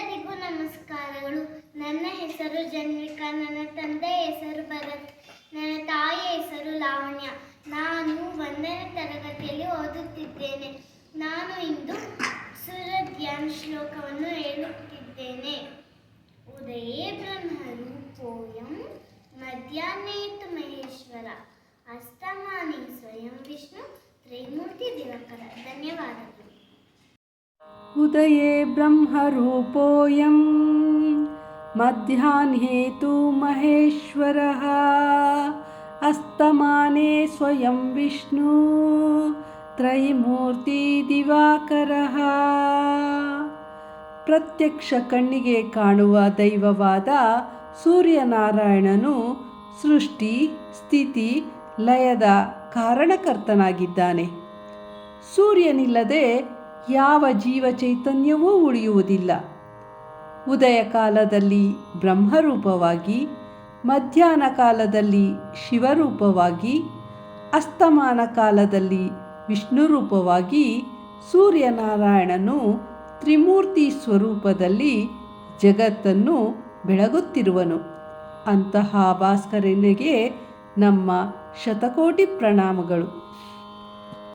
ಎಲ್ಲರಿಗೂ ನಮಸ್ಕಾರಗಳು. ನನ್ನ ಹೆಸರು ಜನ್ವಿಕಾ, ನನ್ನ ತಂದೆ ಹೆಸರು ಭರತ್, ನನ್ನ ತಾಯಿಯ ಹೆಸರು ಲಾವಣ್ಯ. ನಾನು ಒಂದನೇ ತರಗತಿಯಲ್ಲಿ ಓದುತ್ತಿದ್ದೇನೆ. ನಾನು ಇಂದು ಸುರಧ್ಯಾನ್ ಶ್ಲೋಕವನ್ನು ಹೇಳುತ್ತಿದ್ದೇನೆ. ಉದಯೇ ಬ್ರಹ್ಮರೂಪೋಯಂ ಮಧ್ಯಾಹ್ನೇತು ಮಹೇಶ್ವರ. ಅಸ್ತಮಾನಿ ಸ್ವಯಂ ವಿಷ್ಣು ತ್ರಿಮೂರ್ತಿ ದಿನಕರ. ಧನ್ಯವಾದಗಳು उदये ब्रह्मरूपोऽयं मध्याह्ने तु महेश्वरः अस्तमाने स्वयं विष्णु ತ್ರೈಮೂರ್ತಿದಿವಾಕರಃ ಪ್ರತ್ಯಕ್ಷ ಕಣ್ಣಿಗೆ ಕಾಣುವ ದೈವವಾದ ಸೂರ್ಯನಾರಾಯಣನು ಸೃಷ್ಟಿ ಸ್ಥಿತಿ ಲಯದ ಕಾರಣಕರ್ತನಾಗಿದ್ದಾನೆ ಸೂರ್ಯನಿಲ್ಲದೆ ಯಾವ ಜೀವ ಚೈತನ್ಯವೂ ಉಳಿಯುವುದಿಲ್ಲ. ಉದಯ ಕಾಲದಲ್ಲಿ ಬ್ರಹ್ಮರೂಪವಾಗಿ, ಮಧ್ಯಾಹ್ನ ಕಾಲದಲ್ಲಿ ಶಿವರೂಪವಾಗಿ, ಅಸ್ತಮಾನ ಕಾಲದಲ್ಲಿ ವಿಷ್ಣು ರೂಪವಾಗಿ ಸೂರ್ಯನಾರಾಯಣನು ತ್ರಿಮೂರ್ತಿ ಸ್ವರೂಪದಲ್ಲಿ ಜಗತ್ತನ್ನು ಬೆಳಗುತ್ತಿರುವನು. ಅಂತಹ ಭಾಸ್ಕರನಿಗೆ ನಮ್ಮ ಶತಕೋಟಿ ಪ್ರಣಾಮಗಳು.